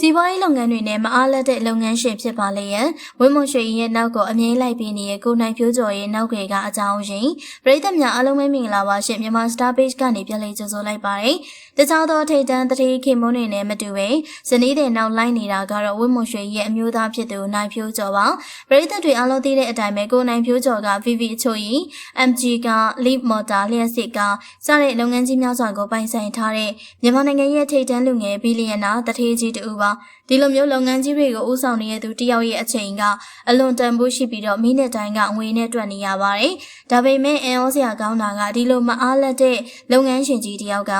စီးပွားရေးလုပ်ငန်းတွေနဲ့မအားလက်တဲ့လုပ်ငန်းရှင်ဖြစ်ပါလေရန်ဝင်းမွန်ရွှေရင်ရဲ့နောက်ကိုအမြဲလိုက်ပြီးနေတဲ့ကိုနိုင်ဖြိုးကျော်ရဲ့နောက်ွယ်ကအကြောင်းရင်းပရိသတ်များအားလုံးပဲမင်္ဂလာပါရှင်မြန်မာ Star Page ကနေပြန်လည်ကြိုဆိုလိုက်ပါတယ်တခြားသောထိတ်တန်းတတိခေမုန်းတွေနဲ့မတူပဲဇနီးတဲ့နောက်လိုက်နေတာကတော့ဝင်းမွန်ရွှေရဲ့အမျိုးသားဖြစ်သူနိုင်ဖြိုးကျော်ပါပရိသတ်တွေအားလုံးသိတဲ့အတိုင်းပဲကိုနိုင်ဖြိုးကျော်က VV အချို့ရင် MG က Leap Motor လျှက်စစ်ကစတဲ့လုပ်ငန်းကြီးများစွာကိုပိုင်ဆိုင်ထားတဲ့မြန်မာနိုင်ငံရဲ့ထိတ်တန်းလူငယ်ဘီလီယံနာတထေးကြီးတူပါဒီလိုမျိုးလုပ်ငန်းကြီးတွေကိုဦးဆောင်နေတဲ့သူတယောက်ရဲ့အချိန်ကအလွန်တန်ဖိုးရှိပြီးတော့မိနစ်တိုင်းကငွေနဲ့တွက်နေရပါတယ်။ဒါပေမဲ့အန်ဩစရာကောင်းတာကဒီလိုမအားလက်တဲ့လုပ်ငန်းရှင်ကြီးတယောက်က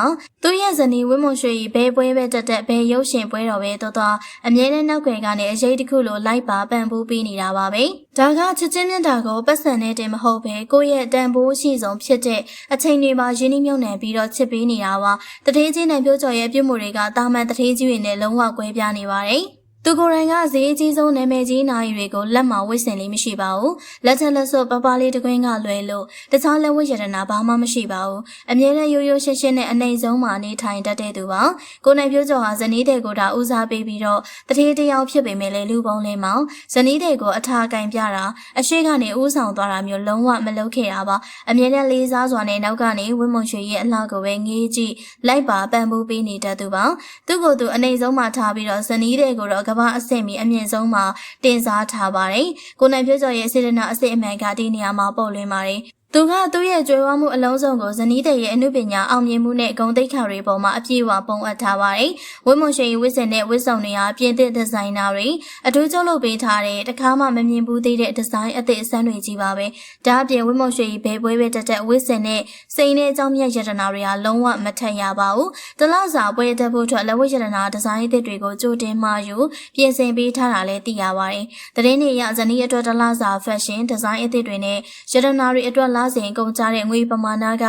သူ့ရဲ့ဇနီးဝင်းမွန်ရွှေကြီးဘဲပွဲပဲတက်တက်ဘဲရုပ်ရှင်ပွဲတော်ပဲတော်တော်အမြဲတမ်းနောက်ွယ်ကနေအရေးတစ်ခုလိုလိုက်ပါပံ့ပိုးပေးနေတာပါပဲ။ ဒါကချစ်ချင်းမြတ်တာကိုပတ်စံနဲ့တင်မဟုတ်ပဲကိုယ့်ရဲ့တန်ဖိုးရှိဆုံးဖြစ်တဲ့အချိန်တွေမှာရင်းနှီးမြှုပ်နှံပြီးတော့ချစ်ပေးနေတာပါ။တထေးချင်းနိုင်ပြောကျော်ရဲ့ပြုမှုတွေကတာမန်တထေးကြီးတွေနဲ့လုံးဝကွဲပြားနေပါတယ်။ သူကိုယ်တိုင်ကဈေးကြီးဆုံးနာမည်ကြီးနိုင်တွေကိုလက်မှာဝစ်စင်လေးမရှိပါဘူးလက်ထက်လက်စွပ်ပပလေးတကွင်းကလွယ်လို့တခြားလက်ဝတ်ရတနာဘာမှမရှိပါဘူးအမြဲတမ်းရိုးရိုးရှင်းရှင်းနဲ့အနေဆုံးမှာနေထိုင်တတ်တဲ့သူပါကိုနိုင်ပြိုးကျော်ဟာဇနီးတဲ့ကိုဒါဦးစားပေးပြီးတော့တထေးတယောက်ဖြစ်ပေမဲ့လေလူပုံလေးမောင်ဇနီးတဲ့ကိုအထာကင်ပြတာအရှိကနေဦးဆောင်သွားတာမျိုးလုံးဝမလုပ်ခဲ့တာပါအမြဲတမ်းလေးစားစွာနဲ့နောက်ကနေဝင်းမုံရွှေရဲ့အလှကိုပဲငေးကြည့်လိုက်ပါပံ့ပိုးပေးနေတတ်သူပါသူ့ကိုယ်သူအနေဆုံးမှာထားပြီးတော့ဇနီးတဲ့ကိုတော့ကဘာအဆင့်မီအမြင့်ဆုံးမှာတင်စားထားပါတယ်။ကိုနိုင်ပြည့်ကျော်ရဲ့စေတနာအစစ်အမှန်ကဒီနေရာမှာပေါ်လွင်ပါတယ်။ သူကသူ့ရဲ့ကြွယ်ဝမှုအလုံးစုံကိုဇနီးတဲ့ရဲ့အမှုပညာအောင်မြင်မှုနဲ့ဂုဏ်သိက္ခာတွေပေါ်မှာအပြည့်အဝပုံအပ်ထားပါတယ်။ဝင်းမွန်ရှင်ဝစ်စင်နဲ့ဝစ်စုံတွေဟာပြင်သစ်ဒီဇိုင်နာတွေအထူးချုပ်လုပ်ပေးထားတဲ့တခါမှမမြင်ဘူးသေးတဲ့ဒီဇိုင်းအသစ်အဆန်းတွေကြီးပါပဲ။ဒါအပြင်ဝင်းမွန်ရှင်ဘဲပွဲပဲတက်တက်ဝစ်စင်နဲ့စိန်နဲ့အကြောင်းမြတ်ရတနာတွေဟာလုံးဝမထက်ရပါဘူး။တလားစာပွဲတက်ဖို့အတွက်လက်ဝတ်ရတနာဒီဇိုင်းအသစ်တွေကိုကြိုတင်မှာယူပြင်ဆင်ပေးထားတာလည်းသိရပါတယ်။သတင်းတွေအရဇနီးအတွက်တလားစာ fashion ဒီဇိုင်းအသစ်တွေနဲ့ရတနာတွေအတွက်လားစဉ်ကုန်ကြတဲ့ငွေပမာဏက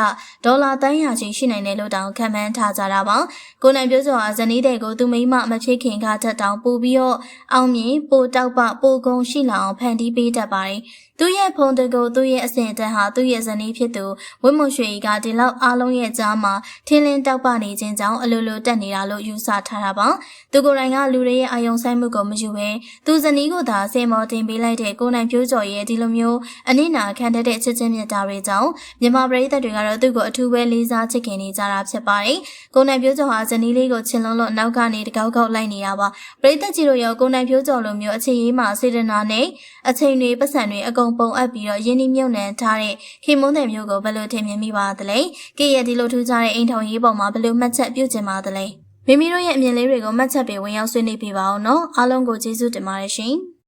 ဒေါ်လာတန်းရာချီရှိနိုင်တယ်လို့တောင်ခန့်မှန်းထားကြတာပါ။ကိုနိုင်ပြောဆိုဟာဇနီးတဲ့ကိုသူမိမမဖြစ်ခင်ကထက်တောင်ပို့ပြီးတော့အောင်မြင်ပိုတောက်ပပိုကုံရှိလာအောင်ဖန်တီးပေးတတ်ပါတယ်။ သူ့ရဲ့ဖုန်တကိုသူ့ရဲ့အစဉ်တန်းဟာသူ့ရဲ့ဇနီးဖြစ်သူဝင်းမွန်ရွှေကြီးကဒီလောက်အားလုံးရဲ့ကြားမှာထင်းလင်းတောက်ပနေခြင်းကြောင့်အလိုလိုတက်နေတာလို့ယူဆထားတာပါ။သူကိုယ်တိုင်ကလူတွေရဲ့အာယုံဆိုင်မှုကိုမယူဘဲသူဇနီးကိုသာစေမော်တင်ပေးလိုက်တဲ့ကိုနိုင်ပြိုးကျော်ရဲ့ဒီလိုမျိုးအနစ်နာခံတတ်တဲ့ချစ်ချင်းမြတ်တာတွေကြောင့်မြန်မာပရိသတ်တွေကတော့သူ့ကိုအထူးပဲလေးစားချစ်ခင်နေကြတာဖြစ်ပါတယ်။ကိုနိုင်ပြိုးကျော်ဟာဇနီးလေးကိုချင်လုံးလို့နောက်ကနေတကောက်ကောက်လိုက်နေတာပါ။ပရိသတ်ကြီးတို့ရောကိုနိုင်ပြိုးကျော်လိုမျိုးအခြေရေးမှာစေတနာနဲ့အချိန်တွေပတ်စံတွေအကုန်ပုံအပ်ပြီးတော့ရင်းနှီးမြှုပ်နှံထားတဲ့ခေမုန်းတဲ့မျိုးကိုဘယ်လိုထင်မြင်မိပါသလဲ။ကေရဲ့ဒီလိုထူးခြားတဲ့အိမ်ထောင်ရေးပုံမှာဘယ်လိုမှတ်ချက်ပြုကျင်ပါသလဲ။မိမိတို့ရဲ့အမြင်လေးတွေကိုမှတ်ချက်ပေးဝင်ရောက်ဆွေးနွေးပြပါအောင်နော်အားလုံးကိုကျေးဇူးတင်ပါတယ်ရှင်။